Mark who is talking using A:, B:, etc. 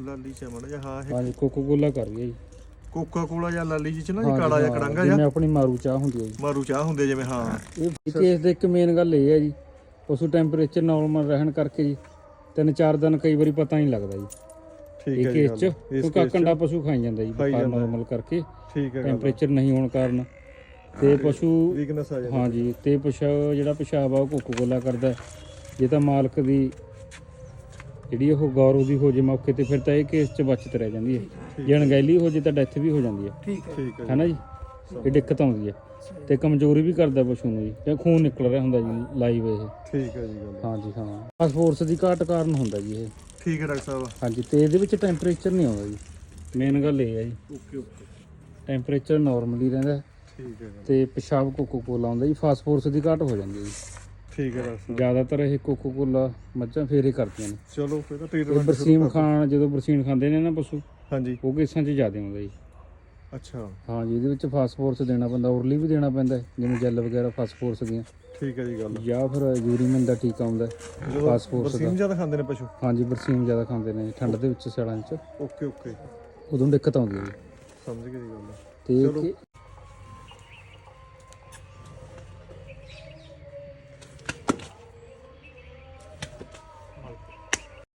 A: ਲਾਲੀ ਚ ਮੜਾ ਜਿਹਾ ਹਾਂ ਇਹ
B: ਹਾਂਜੀ ਕੋਕੋ ਕੋਲਾ ਕਰ ਰਹੀ ਹੈ ਜੀ।
A: ਕੋਕਾ ਕੋਲਾ ਜਾਂ ਲਾਲੀ ਜੀ ਚ ਨਾ ਜੀ
B: ਹਾਂਜੀ,
A: ਕਾਲਾ ਜਿਹਾ
B: ਹਾਂ,
A: ਕੜੰਗਾ
B: ਜਿਵੇਂ
A: ਜਾਂ
B: ਆਪਣੀ ਮਾਰੂ ਚਾਹ ਹੁੰਦੀ ਹੈ ਜੀ।
A: ਮਾਰੂ ਚਾਹ ਹੁੰਦੇ ਜਿਵੇਂ ਹਾਂ।
B: ਇਹ ਕੇਸ ਦੇ ਇੱਕ ਮੇਨ ਗੱਲ ਇਹ ਹੈ ਜੀ ਪਸ਼ੂ ਟੈਂਪਰੇਚਰ ਨਾਰਮਲ ਰਹਿਣ ਕਰਕੇ ਜੀ ਤਿੰਨ ਚਾਰ ਦਿਨ ਕਈ ਵਾਰੀ ਪਤਾ ਨਹੀਂ ਲੱਗਦਾ ਜੀ।
A: ਠੀਕ
B: ਇਹ
A: ਹੈ ਜੀ
B: ਕੇਸ ਚ
A: ਗੱਲ। ਇਸ
B: ਕਿਉਂਕਿ
A: case ਚ
B: ਕੰਡਾ ਪਸ਼ੂ ਖਾਈ ਜਾਂਦਾ ਜੀ
A: ਖਾਈ
B: ਬੁਖਾਰ
A: ਜਾਂਦਾ। ਹੈ।
B: ਨਾਰਮਲ ਕਰਕੇ
A: ਠੀਕ ਹੈ ਗੱਲ
B: ਟੈਂਪਰੇਚਰ ਨਹੀਂ ਹੋਣ ਕਾਰਨ। ਤੇ ਪਸ਼ੂ
A: ਵੀਕਨੈਸ ਆ ਜਾਂਦੀ।
B: ਹਾਂਜੀ ਤੇ ਪਿਸ਼ਾਬ ਜਿਹੜਾ ਪਿਸ਼ਾਬ ਆ ਉਹ ਕੋਕੋ ਕੋਲਾ ਕਰਦਾ ਹੈ। ਜੇ ਤਾਂ ਮਾਲਕ ਦੀ ਜਿਹੜੀ ਉਹ ਗੌਰ ਉਹਦੀ ਹੋ ਜੇ ਮੌਕੇ ਤੇ ਫਿਰ ਤਾਂ ਇਹ ਕੇਸ 'ਚ ਬਚਤ ਰਹਿ ਜਾਂਦੀ ਹੈ। ਜੇ ਅਣਗਹਿਲੀ ਹੋ ਜੇ ਤਾਂ ਡੈਥ ਵੀ ਹੋ ਜਾਂਦੀ ਹੈ।
A: ਠੀਕ ਹੈ। ਜੀ।
B: ਹੈਨਾ ਜੀ? ਇਹ ਦਿੱਕਤ ਆਉਂਦੀ ਹੈ ਤੇ ਕਮਜ਼ੋਰੀ ਵੀ ਕਰਦਾ ਪਸ਼ੂ ਨੂੰ ਜੀ ਜਾਂ ਖੂਨ ਨਿਕਲ ਰਿਹਾ ਹੁੰਦਾ ਜੀ ਲਾਈਵ ਇਹ।
A: ਠੀਕ ਹੈ ਜੀ ਗੱਲ।
B: ਹਾਂਜੀ ਹਾਂ। ਫਾਸਫੋਰਸ ਦੀ ਘਾਟ ਕਾਰਨ ਹੁੰਦਾ ਜੀ ਇਹ।
A: ਠੀਕ ਹੈ ਡਾਕਟਰ ਸਾਹਿਬ।
B: ਹਾਂਜੀ ਤੇ ਇਹਦੇ ਵਿੱਚ ਟੈਂਪਰੇਚਰ ਨਹੀਂ ਆਉਂਦਾ ਜੀ। ਮੇਨ ਗੱਲ ਇਹ ਹੈ ਜੀ।
A: ਓਕੇ ਓਕੇ
B: ਟੈਂਪਰੇਚਰ ਨਾਰਮਲੀ ਰਹਿੰਦਾ। ਹੈ
A: ਠੀਕ ਹੈ
B: ਤੇ ਪਿਸ਼ਾਬ ਕੋਕੋ ਕੋਲਾ ਆਉਂਦਾ ਜੀ ਫਾਸਫੋਰਸ ਦੀ ਘਾਟ ਹੋ ਜਾਂਦੀ ਹੈ ਜੀ।
A: ਠੀਕ ਹੈ ਸਾਹਿਬ।
B: ਜ਼ਿਆਦਾਤਰ ਇਹ ਕੋਕੋ ਕੋਲਾ ਮੱਝਾਂ ਫੇਰੇ ਕਰਦੀਆਂ ਨੇ।
A: ਚਲੋ ਫਿਰ ਤਾਂ
B: ਇਹ
A: ਟ੍ਰੀਟਮੈਂਟ
B: ਬਰਸੀਮ ਖਾਣ ਜਦੋਂ ਬਰਸੀਨ ਖਾਂਦੇ ਨੇ ਨਾ ਪਸ਼ੂ
A: ਹਾਂਜੀ।
B: ਉਹ ਕੇਸਾਂ 'ਚ ਜ਼ਿਆਦਾ ਆਉਂਦਾ ਜੀ।
A: ਅੱਛਾ।
B: ਹਾਂ ਜੀ ਇਹਦੇ ਵਿੱਚ ਫਾਸਫੋਰਸ ਦੇਣਾ ਪੈਂਦਾ ਉਰਲੀ ਵੀ ਦੇਣਾ ਪੈਂਦਾ ਹੈ, ਜਿਵੇਂ ਜੈਲ ਵਗੈਰਾ ਫਾਸਫੋਰਸ ਦੀਆਂ।
A: ਠੀਕ ਹੈ ਜੀ ਗੱਲ।
B: ਜਾਂ ਫਿਰ ਯੂਰੀਮਨ ਦਾ ਟੀਕਾ ਆਉਂਦਾ ਹੈ,
A: ਜਦੋਂ
B: ਫਾਸਫੋਰਸ ਦਾ।
A: ਬਰਸੀਮ ਜ਼ਿਆਦਾ ਖਾਂਦੇ ਨੇ ਪਸ਼ੂ?
B: ਹਾਂਜੀ ਬਰਸੀਮ ਜ਼ਿਆਦਾ ਖਾਂਦੇ ਨੇ ਠੰਡ ਦੇ ਵਿੱਚ ਸਿਆਲਾਂ 'ਚ।
A: Okay okay.
B: ਉਦੋਂ ਦਿੱਕਤ ਆਉਂਦੀ ਹੈ ਜੀ।
A: ਸਮਝ ਗਏ ਜੀ ਗੱਲ।
B: ਤੇ। ਕਿ-